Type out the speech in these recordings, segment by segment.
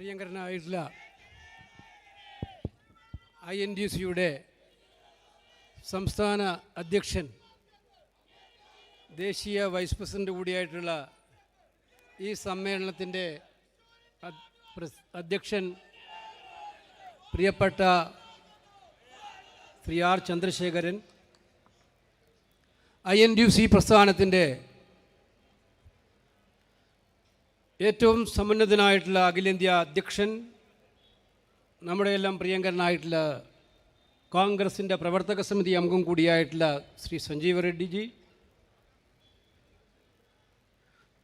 പ്രിയങ്കരനായിട്ടുള്ള I N D സിയുടെ സംസ്ഥാന അധ്യക്ഷൻ ദേശീയ വൈസ് പ്രസിഡന്റ് കൂടിയായിട്ടുള്ള ഈ സമ്മേളനത്തിന്റെ അധ്യക്ഷൻ പ്രിയപ്പെട്ട Shri R Chandrasekharan I N D C പ്രസ്ഥാനത്തിന്റെ ഏറ്റവും സമുന്നതനായിട്ടുള്ള അഖിലേന്ത്യാ അധ്യക്ഷൻ നമ്മുടെ എല്ലാം പ്രിയങ്കരനായിട്ടുള്ള കോൺഗ്രസിന്റെ പ്രവർത്തക സമിതി അംഗം കൂടിയായിട്ടുള്ള ശ്രീ സഞ്ജീവ് റെഡ്ഡിജി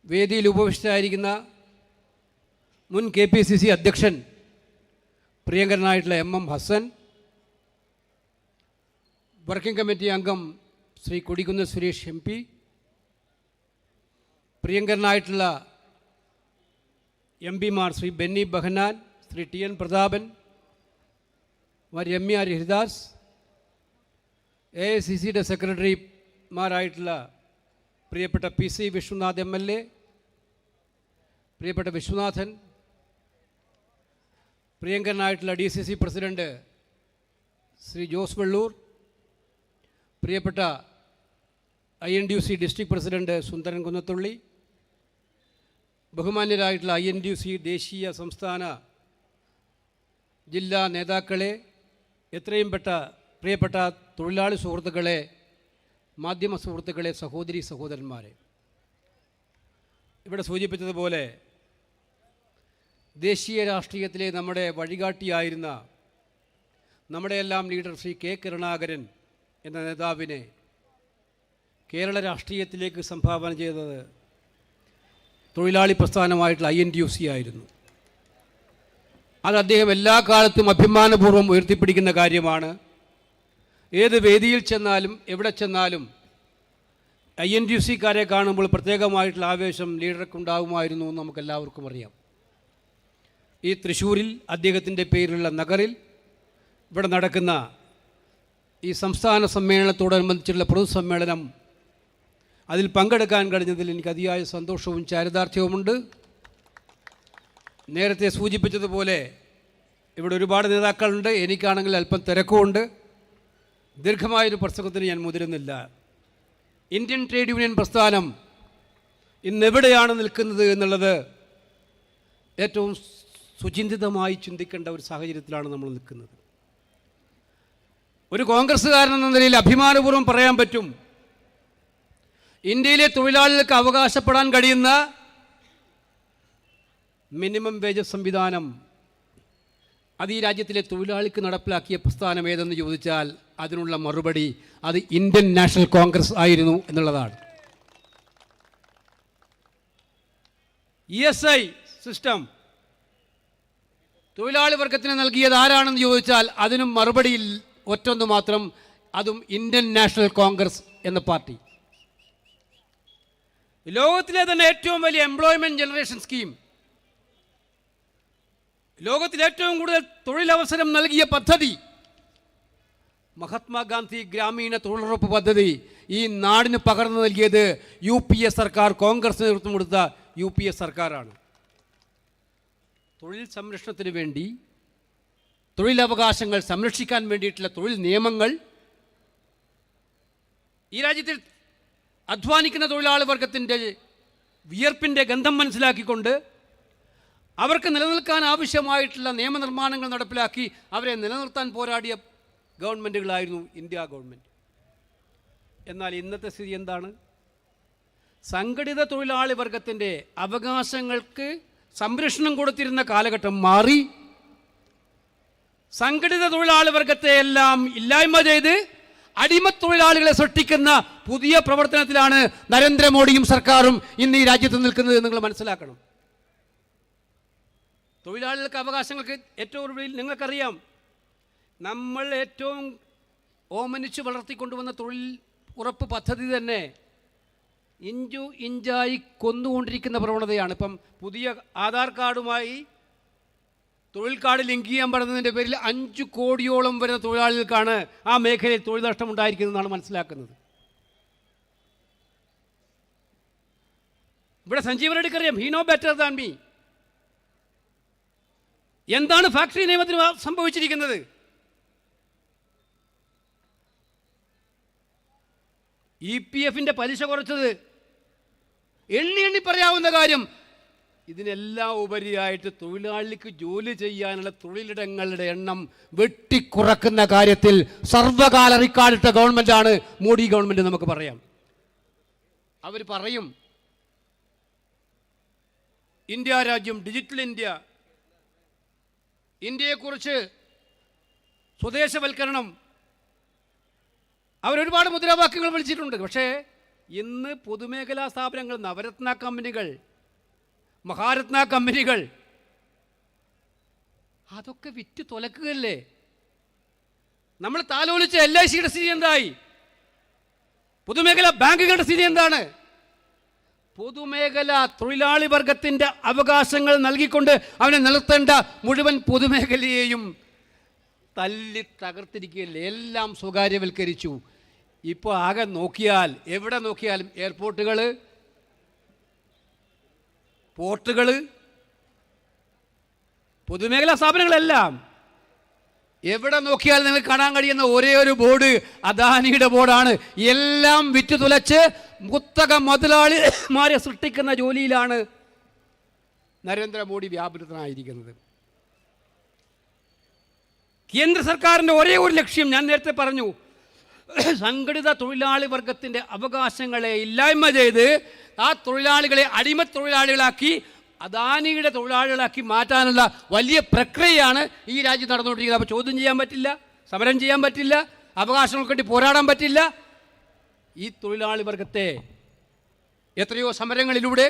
വേദിയിൽ ഉപവിഷ്ടരായിരിക്കുന്ന മുൻ കെ പി സി സി അധ്യക്ഷൻ പ്രിയങ്കരനായിട്ടുള്ള M M Hassan working committee അംഗം ശ്രീ കൊടിക്കുന്ന് സുരേഷ് എം പി പ്രിയങ്കരനായിട്ടുള്ള എം പിമാർ Shri Benny Behanan Shri T N Prathapan Ramya Haridas A I C സിയുടെ സെക്രട്ടറിമാരായിട്ടുള്ള പ്രിയപ്പെട്ട P C Vishwanath M L A പ്രിയപ്പെട്ട Vishwanathan പ്രിയങ്കരനായിട്ടുള്ള D C C president Shri Jose Vellur പ്രിയപ്പെട്ട I N D U C district president Sundaran Kunnathulli ബഹുമാന്യരായിട്ടുള്ള I N D C ദേശീയ സംസ്ഥാന ജില്ലാ നേതാക്കളെ എത്രയും പെട്ട പ്രിയപ്പെട്ട തൊഴിലാളി സുഹൃത്തുക്കളെ മാധ്യമ സുഹൃത്തുക്കളെ സഹോദരി സഹോദരന്മാരെ. ഇവിടെ സൂചിപ്പിച്ചതുപോലെ ദേശീയ രാഷ്ട്രീയത്തിലെ നമ്മുടെ വഴികാട്ടിയായിരുന്ന നമ്മുടെയെല്ലാം ലീഡർ ശ്രീ കെ കരുണാകരൻ എന്ന നേതാവിനെ കേരള രാഷ്ട്രീയത്തിലേക്ക് സംഭാവന ചെയ്തത് തൊഴിലാളി പ്രസ്ഥാനമായിട്ടുള്ള I N T U C ആയിരുന്നു. അത് അദ്ദേഹം എല്ലാ കാലത്തും അഭിമാനപൂർവം ഉയർത്തിപ്പിടിക്കുന്ന കാര്യമാണ്. ഏത് വേദിയിൽ ചെന്നാലും എവിടെ ചെന്നാലും ഐ എൻ ടി സിക്കാരെ കാണുമ്പോൾ പ്രത്യേകമായിട്ടുള്ള ആവേശം ലീഡർക്കുണ്ടാകുമായിരുന്നു എന്ന് നമുക്കെല്ലാവർക്കും അറിയാം. ഈ തൃശ്ശൂരിൽ അദ്ദേഹത്തിന്റെ പേരിലുള്ള നഗറിൽ ഇവിടെ നടക്കുന്ന ഈ സംസ്ഥാന സമ്മേളനത്തോടനുബന്ധിച്ചുള്ള പൊതുസമ്മേളനം അതിൽ പങ്കെടുക്കാൻ കഴിഞ്ഞതിൽ എനിക്ക് അതിയായ സന്തോഷവും ചാരിതാർത്ഥ്യവുമുണ്ട്. നേരത്തെ സൂചിപ്പിച്ചതുപോലെ ഇവിടെ ഒരുപാട് നേതാക്കളുണ്ട്. എനിക്കാണെങ്കിൽ അല്പം തിരക്കുമുണ്ട്. ദീർഘമായൊരു പ്രസംഗത്തിന് ഞാൻ മുതിരുന്നില്ല. ഇന്ത്യൻ ട്രേഡ് യൂണിയൻ പ്രസ്ഥാനം ഇന്നെവിടെയാണ് നിൽക്കുന്നത് എന്നുള്ളത് ഏറ്റവും സുചിന്തിതമായി ചിന്തിക്കേണ്ട ഒരു സാഹചര്യത്തിലാണ് നമ്മൾ നിൽക്കുന്നത്. ഒരു കോൺഗ്രസ്സുകാരൻ എന്ന നിലയിൽ അഭിമാനപൂർവം പറയാൻ പറ്റും. ഇന്ത്യയിലെ തൊഴിലാളികൾക്ക് അവകാശപ്പെടാൻ കഴിയുന്ന മിനിമം വേജ് സംവിധാനം. അത് ഈ രാജ്യത്തിലെ തൊഴിലാളിക്ക് നടപ്പിലാക്കിയ പ്രസ്ഥാനം ഏതെന്ന് ചോദിച്ചാൽ അതിനുള്ള മറുപടി അത് ഇന്ത്യൻ നാഷണൽ കോൺഗ്രസ് ആയിരുന്നു എന്നുള്ളതാണ്. ഇ എസ് ഐ സിസ്റ്റം തൊഴിലാളി വർഗത്തിന് നൽകിയത് ആരാണെന്ന് ചോദിച്ചാൽ അതിനും മറുപടിയിൽ ഒറ്റൊന്ന് മാത്രം അതും ഇന്ത്യൻ നാഷണൽ കോൺഗ്രസ് എന്ന പാർട്ടി. ലോകത്തിലെ തന്നെ ഏറ്റവും വലിയ എംപ്ലോയ്മെന്റ് ജനറേഷൻ സ്കീം ലോകത്തിൽ ഏറ്റവും കൂടുതൽ തൊഴിലവസരം നൽകിയ പദ്ധതി. മഹാത്മാഗാന്ധി ഗ്രാമീണ തൊഴിലുറപ്പ് പദ്ധതി. ഈ നാടിന് പകർന്നു നൽകിയത് യു പി എ സർക്കാർ കോൺഗ്രസ് നേതൃത്വം കൊടുത്ത യു പി എ സർക്കാരാണ്. തൊഴിൽ സംരക്ഷണത്തിന് വേണ്ടി തൊഴിലവകാശങ്ങൾ സംരക്ഷിക്കാൻ വേണ്ടിയിട്ടുള്ള തൊഴിൽ നിയമങ്ങൾ. ഈ രാജ്യത്തിൽ അധ്വാനിക്കുന്ന തൊഴിലാളി വർഗത്തിന്റെ വിയർപ്പിന്റെ ഗന്ധം മനസ്സിലാക്കിക്കൊണ്ട് അവർക്ക് നിലനിൽക്കാൻ ആവശ്യമായിട്ടുള്ള നിയമനിർമ്മാണങ്ങൾ നടപ്പിലാക്കി അവരെ നിലനിർത്താൻ പോരാടിയ ഗവൺമെന്റുകളായിരുന്നു ഇന്ത്യ ഗവൺമെന്റ്. എന്നാൽ ഇന്നത്തെ സ്ഥിതി എന്താണ്? സംഘടിത തൊഴിലാളി വർഗത്തിന്റെ അവകാശങ്ങൾക്ക് സംരക്ഷണം കൊടുത്തിരുന്ന കാലഘട്ടം മാറി. സംഘടിത തൊഴിലാളി വർഗത്തെ എല്ലാം ഇല്ലായ്മ ചെയ്ത് അടിമത്തൊഴിലാളികളെ സൃഷ്ടിക്കുന്ന പുതിയ പ്രവർത്തനത്തിലാണ് നരേന്ദ്രമോദിയും സർക്കാരും ഇന്ന് ഈ രാജ്യത്ത് നിൽക്കുന്നത് നിങ്ങൾ മനസ്സിലാക്കണം. തൊഴിലാളികൾക്ക് അവകാശങ്ങൾക്ക് ഏറ്റവും ഒടുവിൽ നിങ്ങൾക്കറിയാം നമ്മൾ ഏറ്റവും ഓമനിച്ച് വളർത്തിക്കൊണ്ടുവന്ന തൊഴിൽ ഉറപ്പ് പദ്ധതി തന്നെ ഇഞ്ചു ഇഞ്ചായി കൊന്നുകൊണ്ടിരിക്കുന്ന പ്രവണതയാണ്. ഇപ്പം പുതിയ ആധാർ കാർഡുമായി തൊഴിൽ കാർഡ് ലിങ്ക് ചെയ്യാൻ പറയുന്നതിന്റെ പേരിൽ അഞ്ച് കോടിയോളം വരുന്ന തൊഴിലാളികൾക്കാണ് ആ മേഖലയിൽ തൊഴിൽ നഷ്ടം ഉണ്ടായിരിക്കുന്നതെന്നാണ് മനസ്സിലാക്കുന്നത്. ഇവിടെ സഞ്ജീവ് റെഡ്ഡിക്ക് അറിയാം. He know better than me എന്താണ് ഫാക്ടറി നിയമത്തിന് സംഭവിച്ചിരിക്കുന്നത്? ഇ പി എഫിന്റെ പലിശ കുറച്ചത് എണ്ണി എണ്ണി പറയാവുന്ന കാര്യം ഇതിനെല്ലാം ഉപരിയായിട്ട് തൊഴിലാളിക്ക് ജോലി ചെയ്യാനുള്ള തൊഴിലിടങ്ങളുടെ എണ്ണം വെട്ടിക്കുറക്കുന്ന കാര്യത്തിൽ സർവകാല റിക്കാർഡിട്ട ഗവൺമെന്റാണ് മോഡി ഗവൺമെന്റ് നമുക്ക് പറയാം. അവർ പറയും ഇന്ത്യ രാജ്യം ഡിജിറ്റൽ ഇന്ത്യ ഇന്ത്യയെക്കുറിച്ച് സ്വദേശവൽക്കരണം. അവരൊരുപാട് മുദ്രാവാക്യങ്ങൾ വിളിച്ചിട്ടുണ്ട്. പക്ഷേ ഇന്ന് പൊതുമേഖലാ സ്ഥാപനങ്ങൾ നവരത്ന കമ്പനികൾ മഹാരത്ന കമ്പനികൾ. അതൊക്കെ വിറ്റ് തുലക്കുകയല്ലേ? നമ്മൾ താലോലിച്ച എൽ ഐ സിയുടെ സ്ഥിതി എന്തായി? പൊതുമേഖലാ ബാങ്കുകളുടെ സ്ഥിതി എന്താണ്? പൊതുമേഖല തൊഴിലാളി വർഗത്തിന്റെ അവകാശങ്ങൾ നൽകിക്കൊണ്ട് അവനെ നിലത്തേണ്ട മുഴുവൻ പൊതുമേഖലയെയും തല്ലി തകർത്തിരിക്കുകയല്ലേ? എല്ലാം സ്വകാര്യവൽക്കരിച്ചു. ഇപ്പോൾ ആകെ നോക്കിയാൽ എവിടെ നോക്കിയാലും എയർപോർട്ടുകൾ പോർട്ടുകൾ പൊതുമേഖലാ സ്ഥാപനങ്ങളെല്ലാം. എവിടെ നോക്കിയാൽ നിങ്ങൾക്ക് കാണാൻ കഴിയുന്ന ഒരേ ഒരു ബോർഡ് അദാനിയുടെ ബോർഡാണ്. എല്ലാം വിറ്റു തുലച്ച് മുത്തക മുതലാളിമാരെ സൃഷ്ടിക്കുന്ന ജോലിയിലാണ് നരേന്ദ്രമോദി വ്യാപൃതനായിരിക്കുന്നത്. കേന്ദ്ര സർക്കാരിന്റെ ഒരേ ഒരു ലക്ഷ്യം ഞാൻ നേരത്തെ പറഞ്ഞു. സംഘടിത തൊഴിലാളി വർഗത്തിന്റെ അവകാശങ്ങളെ ഇല്ലായ്മ ചെയ്ത് ആ തൊഴിലാളികളെ അടിമ തൊഴിലാളികളാക്കി അദാനിയുടെ തൊഴിലാളികളാക്കി മാറ്റാനുള്ള വലിയ പ്രക്രിയയാണ് ഈ രാജ്യം നടന്നുകൊണ്ടിരിക്കുന്നത്. അപ്പോൾ ചോദ്യം ചെയ്യാൻ പറ്റില്ല സമരം ചെയ്യാൻ പറ്റില്ല അവകാശങ്ങൾക്ക് വേണ്ടി പോരാടാൻ പറ്റില്ല. ഈ തൊഴിലാളി വർഗത്തെ എത്രയോ സമരങ്ങളിലൂടെ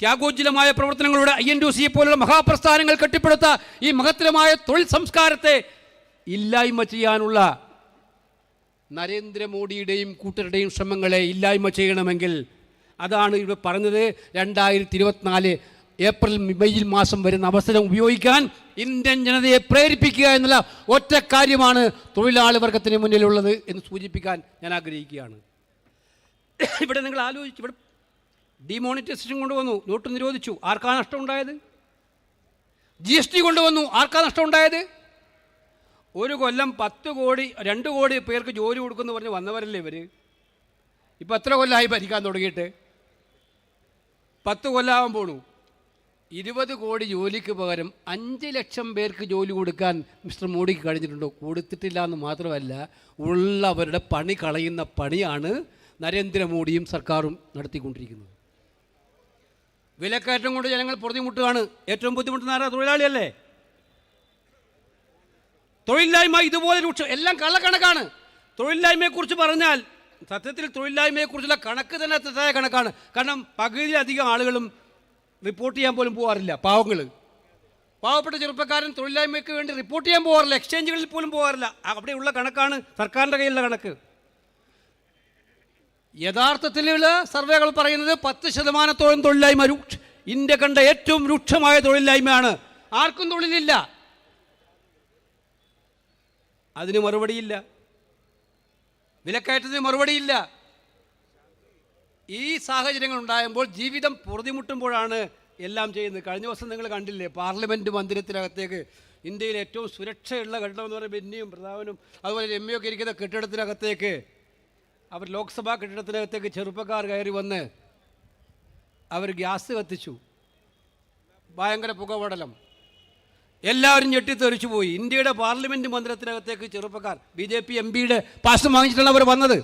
ത്യാഗോജ്ജലമായ പ്രവർത്തനങ്ങളിലൂടെ ഐ എൻ ഡി സിയെ പോലുള്ള മഹാപ്രസ്ഥാനങ്ങൾ കെട്ടിപ്പടുത്ത ഈ മഹത്തരമായ തൊഴിൽ സംസ്കാരത്തെ ഇല്ലായ്മ ചെയ്യാനുള്ള നരേന്ദ്രമോദിയുടെയും കൂട്ടരുടെയും ശ്രമങ്ങളെ ഇല്ലായ്മ ചെയ്യണമെങ്കിൽ അതാണ് ഇവിടെ പറഞ്ഞത് രണ്ടായിരത്തി ഇരുപത്തിനാല് ഏപ്രിൽ മെയ്യിൽ മാസം വരുന്ന അവസരം ഉപയോഗിക്കാൻ ഇന്ത്യൻ ജനതയെ പ്രേരിപ്പിക്കുക എന്നുള്ള ഒറ്റ കാര്യമാണ് തൊഴിലാളി വർഗത്തിന് മുന്നിലുള്ളത് എന്ന് സൂചിപ്പിക്കാൻ ഞാൻ ആഗ്രഹിക്കുകയാണ്. ഇവിടെ നിങ്ങൾ ആലോചിച്ചു ഇവിടെ ഡിമോണിറ്റൈസേഷൻ കൊണ്ടുവന്നു. നോട്ട് നിരോധിച്ചു. ആർക്കാ നഷ്ടം ഉണ്ടായത് ജി എസ് ടി കൊണ്ടുവന്നു. ആർക്കാ നഷ്ടം ഉണ്ടായത് ഒരു കൊല്ലം പത്ത് കോടി രണ്ട് കോടി പേർക്ക് ജോലി കൊടുക്കുമെന്ന് പറഞ്ഞ് വന്നവരല്ലേ ഇവർ ഇപ്പം എത്ര കൊല്ലമായി ഭരിക്കാൻ തുടങ്ങിയിട്ട്? പത്ത് കൊല്ലാവാൻ പോണു. ഇരുപത് കോടി ജോലിക്ക് പകരം അഞ്ച് ലക്ഷം പേർക്ക് ജോലി കൊടുക്കാൻ മിസ്റ്റർ മോഡിക്ക് കഴിഞ്ഞിട്ടുണ്ടോ? കൊടുത്തിട്ടില്ല എന്ന് മാത്രമല്ല ഉള്ളവരുടെ പണി കളയുന്ന പണിയാണ് നരേന്ദ്രമോദിയും സർക്കാരും നടത്തിക്കൊണ്ടിരിക്കുന്നത്. വിലക്കയറ്റം കൊണ്ട് ജനങ്ങൾ പൊറുതിമുട്ടുകയാണ് ഏറ്റവും ബുദ്ധിമുട്ടുന്ന ആരാ? തൊഴിലാളിയല്ലേ? തൊഴിലില്ലായ്മ ഇതുപോലെ രൂക്ഷം എല്ലാം കള്ളക്കണക്കാണ്. തൊഴിലില്ലായ്മയെക്കുറിച്ച് പറഞ്ഞാൽ സത്യത്തിൽ തൊഴിലില്ലായ്മയെക്കുറിച്ചുള്ള കണക്ക് തന്നെ തെറ്റായ കണക്കാണ്. കാരണം പകുതിയിലധികം ആളുകളും റിപ്പോർട്ട് ചെയ്യാൻ പോലും പോകാറില്ല പാവങ്ങൾ പാവപ്പെട്ട ചെറുപ്പക്കാരൻ തൊഴിലില്ലായ്മയ്ക്ക് വേണ്ടി റിപ്പോർട്ട് ചെയ്യാൻ പോകാറില്ല എക്സ്ചേഞ്ചുകളിൽ പോലും പോകാറില്ല അവിടെയുള്ള കണക്കാണ് സർക്കാരിന്റെ കയ്യിലുള്ള കണക്ക്. യഥാർത്ഥത്തിലുള്ള സർവേകൾ പറയുന്നത് പത്ത് ശതമാനത്തോളം തൊഴിലില്ലായ്മ രൂക്ഷ ഇന്ത്യ കണ്ട ഏറ്റവും രൂക്ഷമായ തൊഴിലില്ലായ്മയാണ്. ആർക്കും തൊഴിലില്ല. അതിന് മറുപടിയില്ല. വിലക്കയറ്റത്തിന് മറുപടിയില്ല. ഈ സാഹചര്യങ്ങൾ ഉണ്ടാകുമ്പോൾ ജീവിതം പൊറുതിമുട്ടുമ്പോഴാണ് എല്ലാം ചെയ്യുന്നത്. കഴിഞ്ഞ ദിവസം നിങ്ങൾ കണ്ടില്ലേ പാർലമെന്റ് മന്ദിരത്തിനകത്തേക്ക് ഇന്ത്യയിൽ ഏറ്റവും സുരക്ഷയുള്ള കെട്ടിടം എന്ന് പറയുമ്പോൾ ബെന്നിയും പ്രതാപനും അതുപോലെ ഒക്കെ ഇരിക്കുന്ന കെട്ടിടത്തിനകത്തേക്ക് അവർ ലോക്സഭാ കെട്ടിടത്തിനകത്തേക്ക് ചെറുപ്പക്കാർ കയറി വന്ന് അവർ ഗ്യാസ് കത്തിച്ചു. ഭയങ്കര പുകപടലം എല്ലാവരും ഞെട്ടിത്തെറിച്ചു പോയി. ഇന്ത്യയുടെ പാർലമെന്റ് മന്ദിരത്തിനകത്തേക്ക് ചെറുപ്പക്കാർ ബി ജെ പി എം പിയുടെ പാസ് വാങ്ങിച്ചിട്ടാണ് അവർ വന്നത്.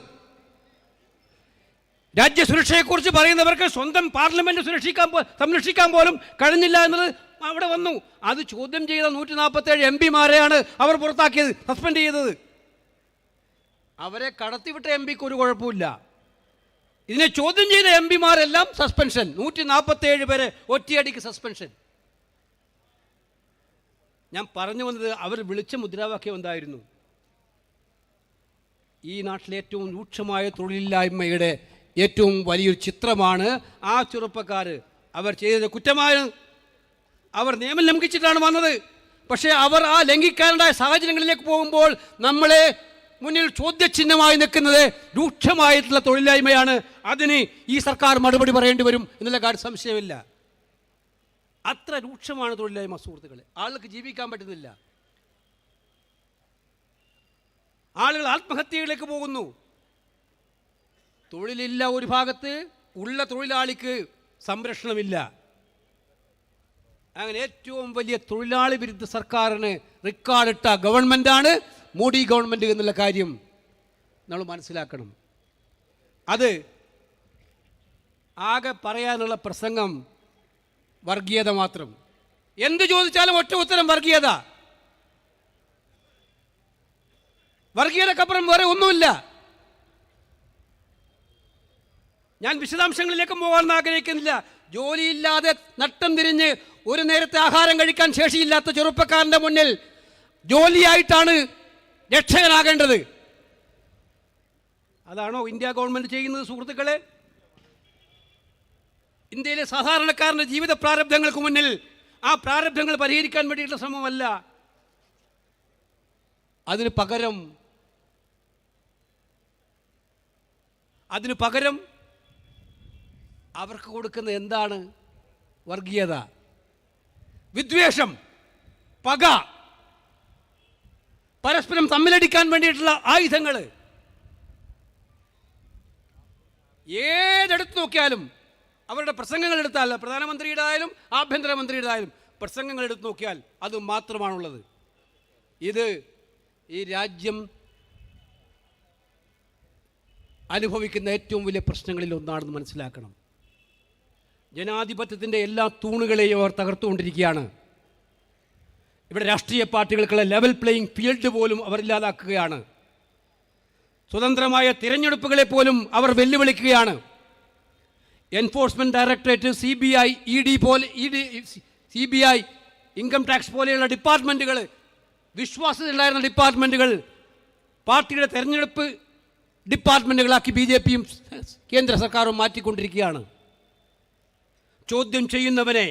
രാജ്യസുരക്ഷയെക്കുറിച്ച് പറയുന്നവർക്ക് സ്വന്തം പാർലമെന്റ് സുരക്ഷിക്കാൻ സംരക്ഷിക്കാൻ പോലും കഴിഞ്ഞില്ല എന്നത് അവിടെ വന്നു. അത് ചോദ്യം ചെയ്ത നൂറ്റി നാൽപ്പത്തേഴ് എം പിമാരെയാണ് അവർ പുറത്താക്കിയത് സസ്പെൻഡ് ചെയ്തത്. അവരെ കടത്തിവിട്ട എം പിക്ക് ഒരു കുഴപ്പമില്ല ഇതിനെ ചോദ്യം ചെയ്ത എം പിമാരെല്ലാം സസ്പെൻഷൻ. നൂറ്റി നാൽപ്പത്തേഴ് പേരെ ഒറ്റയടിക്ക് സസ്പെൻഷൻ. ഞാൻ പറഞ്ഞു വന്നത് അവർ വിളിച്ച മുദ്രാവാക്യം എന്തായിരുന്നു? ഈ നാട്ടിലെ ഏറ്റവും രൂക്ഷമായ തൊഴിലില്ലായ്മയുടെ ഏറ്റവും വലിയൊരു ചിത്രമാണ് ആ ചെറുപ്പക്കാർ അവർ ചെയ്തത് കുറ്റമാണ് അവർ നിയമം ലംഘിച്ചിട്ടാണ് വന്നത്. പക്ഷേ അവർ ആ ലംഘിക്കാനുണ്ടായ സാഹചര്യങ്ങളിലേക്ക് പോകുമ്പോൾ നമ്മളെ മുന്നിൽ ചോദ്യചിഹ്നമായി നിൽക്കുന്നത് രൂക്ഷമായിട്ടുള്ള തൊഴിലില്ലായ്മയാണ്. അതിന് ഈ സർക്കാർ മറുപടി പറയേണ്ടി വരും എന്നുള്ള കാര്യം സംശയമില്ല. അത്ര രൂക്ഷമാണ് തൊഴിലില്ലായ്മ സുഹൃത്തുക്കളെ. ആളുകൾക്ക് ജീവിക്കാൻ പറ്റുന്നില്ല. ആളുകൾ ആത്മഹത്യയിലേക്ക് പോകുന്നു. തൊഴിലില്ല ഒരു ഭാഗത്ത് ഉള്ള തൊഴിലാളിക്ക് സംരക്ഷണമില്ല. അങ്ങനെ ഏറ്റവും വലിയ തൊഴിലാളി വിരുദ്ധ സർക്കാരിന് റെക്കോർഡിട്ട ഗവൺമെന്റാണ് മോഡി ഗവൺമെന്റ് എന്നുള്ള കാര്യം നമ്മൾ മനസ്സിലാക്കണം. അത് ആകെ പറയാനുള്ള പ്രസംഗം വർഗീയത മാത്രം. എന്ത് ചോദിച്ചാലും ഒറ്റ ഉത്തരം വർഗീയത. വർഗീയതക്കപ്പുറം വേറെ ഒന്നുമില്ല. ഞാൻ വിശദാംശങ്ങളിലേക്ക് പോകാൻ ആഗ്രഹിക്കുന്നില്ല. ജോലിയില്ലാതെ നട്ടം തിരിഞ്ഞ് ഒരു നേരത്തെ ആഹാരം കഴിക്കാൻ ശേഷിയില്ലാത്ത ചെറുപ്പക്കാരന്റെ മുന്നിൽ ജോലിയായിട്ടാണ് രക്ഷകനാകേണ്ടത്. അതാണോ ഇന്ത്യ ഗവൺമെന്റ് ചെയ്യുന്നത് സുഹൃത്തുക്കളെ? ഇന്ത്യയിലെ സാധാരണക്കാരന്റെ ജീവിത പ്രാരബ്ധങ്ങൾക്ക് മുന്നിൽ ആ പ്രാരബ്ധങ്ങൾ പരിഹരിക്കാൻ വേണ്ടിയിട്ടുള്ള ശ്രമമല്ല. അതിന് പകരം അതിന് പകരം അവർക്ക് കൊടുക്കുന്ന എന്താണ് വർഗീയത? വിദ്വേഷം പക പരസ്പരം തമ്മിലടിക്കാൻ വേണ്ടിയിട്ടുള്ള ആയുധങ്ങൾ ഏതെടുത്ത് നോക്കിയാലും അവരുടെ പ്രസംഗങ്ങൾ എടുത്താൽ പ്രധാനമന്ത്രിയുടെ ആയാലും ആഭ്യന്തരമന്ത്രിയുടെ ആയാലും പ്രസംഗങ്ങൾ എടുത്ത് നോക്കിയാൽ അത് മാത്രമാണുള്ളത്. ഇത് ഈ രാജ്യം അനുഭവിക്കുന്ന ഏറ്റവും വലിയ പ്രശ്നങ്ങളിൽ ഒന്നാണെന്ന് മനസ്സിലാക്കണം. ജനാധിപത്യത്തിന്റെ എല്ലാ തൂണുകളെയും അവർ തകർത്തുകൊണ്ടിരിക്കുകയാണ്. ഇവിടെ രാഷ്ട്രീയ പാർട്ടികൾക്കുള്ള ലെവൽ പ്ലേയിങ് ഫീൽഡ് പോലും അവർ ഇല്ലാതാക്കുകയാണ്. സ്വതന്ത്രമായ തിരഞ്ഞെടുപ്പുകളെ പോലും അവർ വെല്ലുവിളിക്കുകയാണ്. Enforcement directorate C B I E D പോലെ E D C B I income tax പോലെയുള്ള ഡിപ്പാർട്ട്മെന്റുകൾ വിശ്വാസത്തിലുണ്ടായിരുന്ന ഡിപ്പാർട്ട്മെന്റുകൾ പാർട്ടിയുടെ തെരഞ്ഞെടുപ്പ് ഡിപ്പാർട്ട്മെന്റുകളാക്കി ബി ജെ പിയും കേന്ദ്ര സർക്കാരും മാറ്റിക്കൊണ്ടിരിക്കുകയാണ്. ചോദ്യം ചെയ്യുന്നവനെ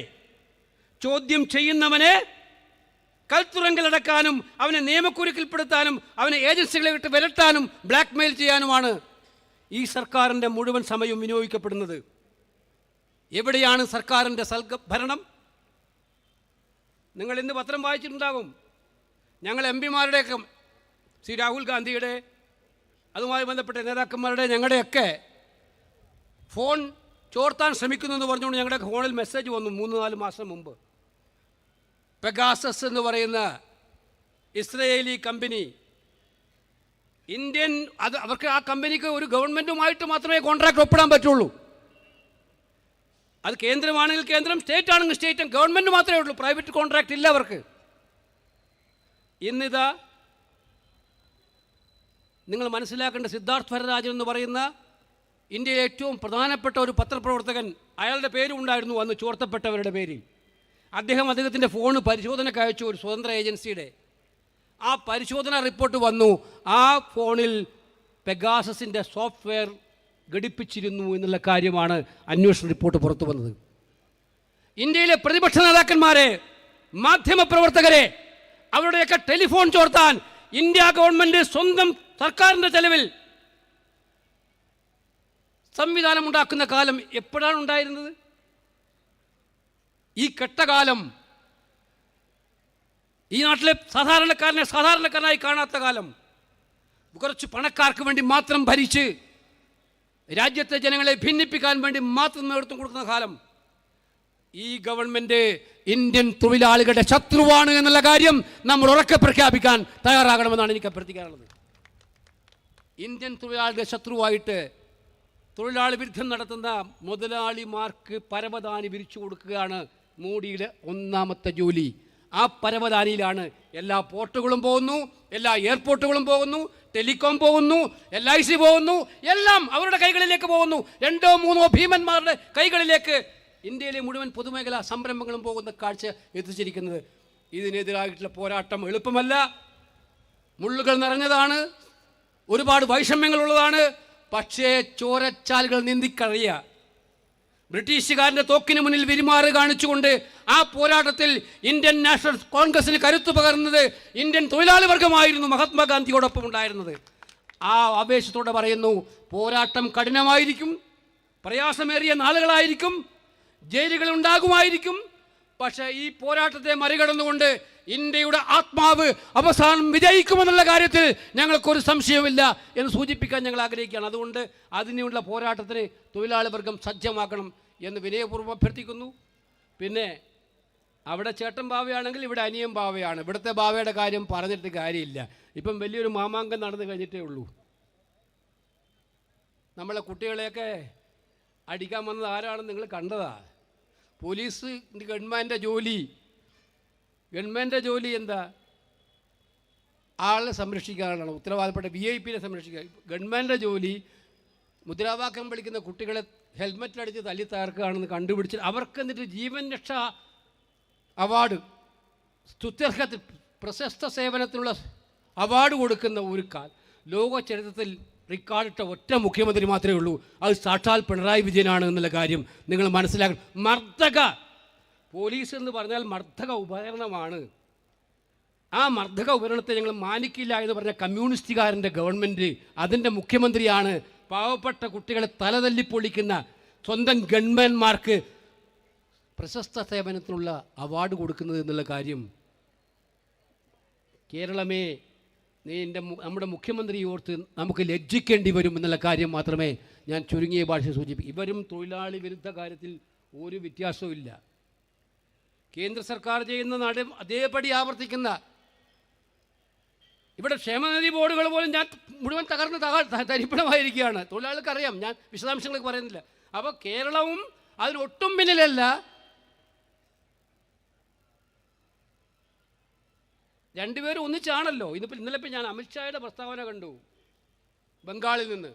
ചോദ്യം ചെയ്യുന്നവനെ കൽത്തുറങ്കിലടക്കാനും അവനെ നിയമക്കുരുക്കിൽപ്പെടുത്താനും അവനെ ഏജൻസികളെ വിട്ട് വിരട്ടാനും ബ്ലാക്ക്മെയിൽ ചെയ്യാനുമാണ് ഈ സർക്കാരിന്റെ മുഴുവൻ സമയവും വിനിയോഗിക്കപ്പെടുന്നത്. എവിടെയാണ് സർക്കാരിന്റെ സൽഗ ഭരണം നിങ്ങൾ ഇന്ന് പത്രം വായിച്ചിട്ടുണ്ടാകും ഞങ്ങൾ എം പിമാരുടെയൊക്കെ ശ്രീ രാഹുൽ ഗാന്ധിയുടെ അതുമായി ബന്ധപ്പെട്ട നേതാക്കന്മാരുടെ ഞങ്ങളുടെയൊക്കെ ഫോൺ ചോർത്താൻ ശ്രമിക്കുന്നു എന്ന് പറഞ്ഞുകൊണ്ട് ഞങ്ങളുടെ ഫോണിൽ മെസ്സേജ് വന്നു മൂന്ന് നാല് മാസം മുമ്പ്. പെഗാസസ് എന്ന് പറയുന്ന ഇസ്രയേലി കമ്പനി ഇന്ത്യൻ അത് അവർക്ക് ആ കമ്പനിക്ക് ഒരു ഗവൺമെന്റുമായിട്ട് മാത്രമേ കോൺട്രാക്ട് ഒപ്പിടാൻ പറ്റുള്ളൂ. അത് കേന്ദ്രമാണെങ്കിൽ കേന്ദ്രം സ്റ്റേറ്റ് ആണെങ്കിൽ സ്റ്റേറ്റും ഗവൺമെന്റ് മാത്രമേ ഉള്ളൂ. പ്രൈവറ്റ് കോൺട്രാക്ട് ഇല്ല അവർക്ക്. ഇന്നിതാ നിങ്ങൾ മനസ്സിലാക്കേണ്ട സിദ്ധാർത്ഥ് ഭരരാജൻ എന്ന് പറയുന്ന ഇന്ത്യയിലെ ഏറ്റവും പ്രധാനപ്പെട്ട ഒരു പത്രപ്രവർത്തകൻ അയാളുടെ പേരും ഉണ്ടായിരുന്നു അന്ന് ചോർത്തപ്പെട്ടവരുടെ പേരിൽ. അദ്ദേഹം അദ്ദേഹത്തിന്റെ ഫോൺ പരിശോധനയ്ക്ക് അയച്ചു ഒരു സ്വതന്ത്ര ഏജൻസിയുടെ. ആ പരിശോധന റിപ്പോർട്ട് വന്നു. ആ ഫോണിൽ പെഗാസസിന്റെ സോഫ്റ്റ്വെയർ ഘടിപ്പിച്ചിരുന്നു എന്നുള്ള കാര്യമാണ് അന്വേഷണ റിപ്പോർട്ട് പുറത്തു വന്നത്. ഇന്ത്യയിലെ പ്രതിപക്ഷ നേതാക്കന്മാരെ മാധ്യമപ്രവർത്തകരെ അവരുടെയൊക്കെ ടെലിഫോൺ ചോർത്താൻ ഇന്ത്യ ഗവൺമെന്റ് സ്വന്തം സർക്കാരിന്റെ ചെലവിൽ സംവിധാനം ഉണ്ടാക്കുന്ന കാലം എപ്പോഴാണ് ഉണ്ടായിരുന്നത്? ഈ കെട്ടകാലം ഈ നാട്ടിലെ സാധാരണക്കാരനെ സാധാരണക്കാരനായി കാണാത്ത കാലം കുറച്ച് പണക്കാർക്ക് വേണ്ടി മാത്രം ഭരിച്ച് രാജ്യത്തെ ജനങ്ങളെ ഭിന്നിപ്പിക്കാൻ വേണ്ടി മാത്രം നേതൃത്വം കൊടുക്കുന്ന കാലം ഈ ഗവൺമെന്റ് ഇന്ത്യൻ തൊഴിലാളികളുടെ ശത്രുവാണ് എന്നുള്ള കാര്യം നമ്മൾ ഉറക്കെ പ്രഖ്യാപിക്കാൻ തയ്യാറാകണമെന്നാണ് എനിക്ക് അഭ്യർത്ഥിക്കാനുള്ളത്. ഇന്ത്യൻ തൊഴിലാളികളുടെ ശത്രുവായിട്ട് തൊഴിലാളി വിരുദ്ധം നടത്തുന്ന മുതലാളിമാർക്ക് പരവതാനി വിരിച്ചു കൊടുക്കുകയാണ് മോഡിയുടെ ഒന്നാമത്തെ ജോലി. ആ പരവതാനിയിലാണ് എല്ലാ പോർട്ടുകളും പോകുന്നു എല്ലാ എയർപോർട്ടുകളും പോകുന്നു ടെലികോം പോകുന്നു എൽ ഐ സി പോകുന്നു എല്ലാം അവരുടെ കൈകളിലേക്ക് പോകുന്നു. രണ്ടോ മൂന്നോ ഭീമന്മാരുടെ കൈകളിലേക്ക് ഇന്ത്യയിലെ മുഴുവൻ പൊതുമേഖലാ സംരംഭങ്ങളും പോകുന്ന കാഴ്ച എത്തിച്ചിരിക്കുന്നത്. ഇതിനെതിരായിട്ടുള്ള പോരാട്ടം എളുപ്പമല്ല. മുള്ളുകൾ നിറഞ്ഞതാണ്. ഒരുപാട് വൈഷമ്യങ്ങളുള്ളതാണ്. പക്ഷേ ചോരച്ചാലുകൾ നീന്തിക്കഴിയുക ബ്രിട്ടീഷുകാരന്റെ തോക്കിന് മുന്നിൽ വിരിമാറ് കാണിച്ചുകൊണ്ട് ആ പോരാട്ടത്തിൽ ഇന്ത്യൻ നാഷണൽ കോൺഗ്രസിന് കരുത്തു പകർന്നത് ഇന്ത്യൻ തൊഴിലാളി വർഗമായിരുന്നു മഹാത്മാഗാന്ധിയോടൊപ്പം ഉണ്ടായിരുന്നത്. ആ ആവേശത്തോടെ പറയുന്നു പോരാട്ടം കഠിനമായിരിക്കും പ്രയാസമേറിയ നാളുകളായിരിക്കും ജയിലുകൾ ഉണ്ടാകുമായിരിക്കും പക്ഷേ ഈ പോരാട്ടത്തെ മറികടന്നുകൊണ്ട് ഇന്ത്യയുടെ ആത്മാവ് അവസാനം വിജയിക്കുമെന്നുള്ള കാര്യത്തിൽ ഞങ്ങൾക്കൊരു സംശയമില്ല എന്ന് സൂചിപ്പിക്കാൻ ഞങ്ങൾ ആഗ്രഹിക്കുകയാണ്. അതുകൊണ്ട് അതിനുള്ള പോരാട്ടത്തിന് തൊഴിലാളി വർഗം സജ്ജമാക്കണം എന്ന് വിനയപൂർവം അഭ്യർത്ഥിക്കുന്നു. പിന്നെ അവിടെ ചേട്ടൻ ബാവയാണെങ്കിൽ ഇവിടെ അനിയം ബാവയാണ്. ഇവിടുത്തെ ബാവയുടെ കാര്യം പറഞ്ഞിട്ട് കാര്യമില്ല. ഇപ്പം വലിയൊരു മാമാങ്കം നടന്നു കഴിഞ്ഞിട്ടേ ഉള്ളൂ. നമ്മളെ കുട്ടികളെയൊക്കെ അടിക്കാൻ വന്നത് ആരാണെന്ന് നിങ്ങൾ കണ്ടതാ? പോലീസ് ഗവൺമെന്റിന്റെ ജോലി. ഗവൺമെന്റിന്റെ ജോലി എന്താ? ആളെ സംരക്ഷിക്കാനാണ് ഉത്തരവാദപ്പെട്ട വി ഐ പിനെ സംരക്ഷിക്കുക. ഗവൺമെന്റിന്റെ ജോലി മുദ്രാവാക്യം വിളിക്കുന്ന കുട്ടികളെ ഹെൽമെറ്റിലടിച്ച് തല്ലി തകർക്കുകയാണെന്ന് കണ്ടുപിടിച്ച് അവർക്ക് എന്നിട്ട് ജീവൻ രക്ഷ അവാർഡ് സ്തുത്യർഹത്തിൽ പ്രശസ്ത സേവനത്തിനുള്ള അവാർഡ് കൊടുക്കുന്ന ഒരു കാൽ ലോക ചരിത്രത്തിൽ റെക്കോർഡിട്ട ഒറ്റ മുഖ്യമന്ത്രി മാത്രമേ ഉള്ളൂ. അത് സാക്ഷാൽ പിണറായി വിജയനാണ് എന്നുള്ള കാര്യം നിങ്ങൾ മനസ്സിലാക്കണം. മർദ്ദക പോലീസ് എന്ന് പറഞ്ഞാൽ മർദ്ദക ഉപകരണമാണ്. ആ മർദ്ദക ഉപകരണത്തെ ഞങ്ങൾ മാനിക്കില്ല എന്ന് പറഞ്ഞ കമ്മ്യൂണിസ്റ്റുകാരന്റെ ഗവൺമെന്റ് അതിന്റെ മുഖ്യമന്ത്രിയാണ്. പാവപ്പെട്ട കുട്ടികളെ തലതല്ലിപ്പൊളിക്കുന്ന സ്വന്തം ഗവൺമെൻമാർക്ക് പ്രശസ്ത സേവനത്തിനുള്ള അവാർഡ് കൊടുക്കുന്നത് എന്നുള്ള കാര്യം കേരളമേ നീ എന്റെ നമ്മുടെ മുഖ്യമന്ത്രി ഓർത്ത് നമുക്ക് ലജ്ജിക്കേണ്ടി വരും എന്നുള്ള കാര്യം മാത്രമേ ഞാൻ ചുരുങ്ങിയ ഭാഷ സൂചിപ്പിക്കും. ഇവരും തൊഴിലാളി വിരുദ്ധ കാര്യത്തിൽ ഒരു വ്യത്യാസവും ഇല്ല. കേന്ദ്ര സർക്കാർ ചെയ്യുന്ന നട അതേപടി ആവർത്തിക്കുന്ന ഇവിടെ ക്ഷേമനിധി ബോർഡുകൾ പോലും ഞാൻ മുഴുവൻ തകർന്ന് തക തരിപ്പണമായിരിക്കുകയാണ്. തൊഴിലാളികൾക്ക് അറിയാം ഞാൻ വിശദാംശങ്ങളൊക്കെ പറയുന്നില്ല. അപ്പോൾ കേരളവും അതിനൊട്ടും പിന്നിലല്ല. രണ്ടുപേരും ഒന്നിച്ചാണല്ലോ. ഇന്നിപ്പോൾ ഇന്നലെ ഇപ്പം ഞാൻ അമിത്ഷായുടെ പ്രസ്താവന കണ്ടു. ബംഗാളിൽ നിന്ന്.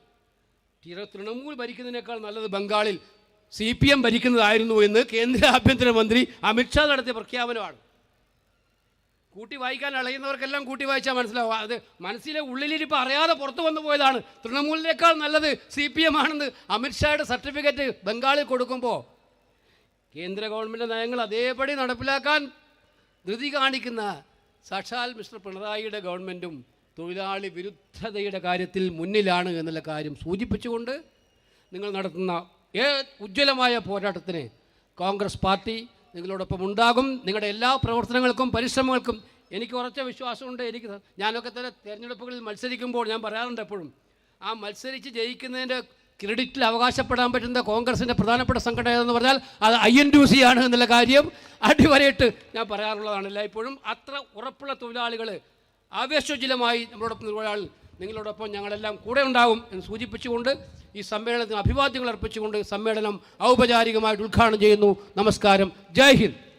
തൃണമൂൽ ഭരിക്കുന്നതിനേക്കാൾ നല്ലത് ബംഗാളിൽ സി പി എം ഭരിക്കുന്നതായിരുന്നു എന്ന് കേന്ദ്ര ആഭ്യന്തരമന്ത്രി അമിത്ഷാ നടത്തിയ പ്രഖ്യാപനമാണ്. കൂട്ടി വായിക്കാൻ അളയുന്നവർക്കെല്ലാം കൂട്ടി വായിച്ചാൽ മനസ്സിലാവും അത് മനസ്സിലെ ഉള്ളിലിരിപ്പ് അറിയാതെ പുറത്തു വന്നു പോയതാണ്. തൃണമൂലിനേക്കാൾ നല്ലത് സി പി എം ആണെന്ന് അമിത്ഷായുടെ സർട്ടിഫിക്കറ്റ് ബംഗാളിൽ കൊടുക്കുമ്പോൾ കേന്ദ്ര ഗവൺമെന്റ് നയങ്ങൾ അതേപടി നടപ്പിലാക്കാൻ ധൃതി കാണിക്കുന്ന സാക്ഷാൽ മിസ്റ്റർ പിണറായിയുടെ ഗവൺമെന്റും തൊഴിലാളി വിരുദ്ധതയുടെ കാര്യത്തിൽ മുന്നിലാണ് എന്നുള്ള കാര്യം സൂചിപ്പിച്ചുകൊണ്ട് നിങ്ങൾ നടത്തുന്ന ഏ ഉജ്ജ്വലമായ പോരാട്ടത്തിന് കോൺഗ്രസ് പാർട്ടി നിങ്ങളോടൊപ്പം ഉണ്ടാകും. നിങ്ങളുടെ എല്ലാ പ്രവർത്തനങ്ങൾക്കും പരിശ്രമങ്ങൾക്കും എനിക്ക് ഉറച്ച വിശ്വാസമുണ്ട്. എനിക്ക് ഞാനൊക്കെ തന്നെ തിരഞ്ഞെടുപ്പുകളിൽ മത്സരിക്കുമ്പോൾ ഞാൻ പറയാറുണ്ട് എപ്പോഴും ആ മത്സരിച്ച് ജയിക്കുന്നതിന്റെ ക്രെഡിറ്റിൽ അവകാശപ്പെടാൻ പറ്റുന്ന കോൺഗ്രസിന്റെ പ്രധാനപ്പെട്ട സംഘടന എന്ന് പറഞ്ഞാൽ അത് ഐ എൻ ഡി സി ആണ് എന്നുള്ള കാര്യം അടിവരയിട്ട് ഞാൻ പറയാറുള്ളതാണ് എല്ലായ്പ്പോഴും. അത്ര ഉറപ്പുള്ള തൊഴിലാളികൾ ആവേശോജ്വലമായി നമ്മളോടൊപ്പം ഒരാൾ നിങ്ങളോടൊപ്പം ഞങ്ങളെല്ലാം കൂടെ ഉണ്ടാവും എന്ന് സൂചിപ്പിച്ചുകൊണ്ട് ഈ സമ്മേളനത്തിന് അഭിവാദ്യങ്ങൾ അർപ്പിച്ചുകൊണ്ട് സമ്മേളനം ഔപചാരികമായിട്ട് ഉദ്ഘാടനം ചെയ്യുന്നു. നമസ്കാരം. ജയ് ഹിന്ദ്.